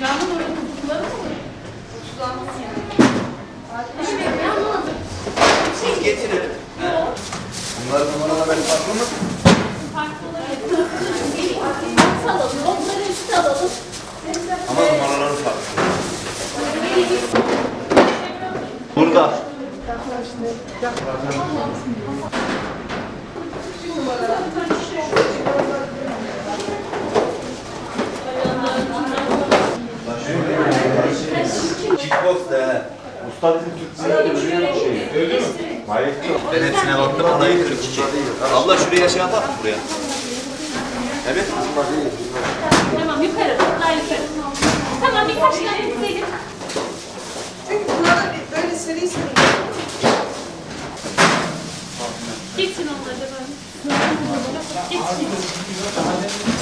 Camın orada kutuları mı olur? Kutulanmaz yani. Evet, ben anlamadım. Şey, Getirelim. Bunlar numaralar farklı mı? farklı Burada. Kickbox de. Usta bizim Türk milletleri biliyor şeyi. Öyle mi? Maestro. Ben hepsine baktım. Alayı 42. Abla şuraya şey yapalım buraya. Evet. Tamam, yukarı, daha Geçin onları böyle. Geçin.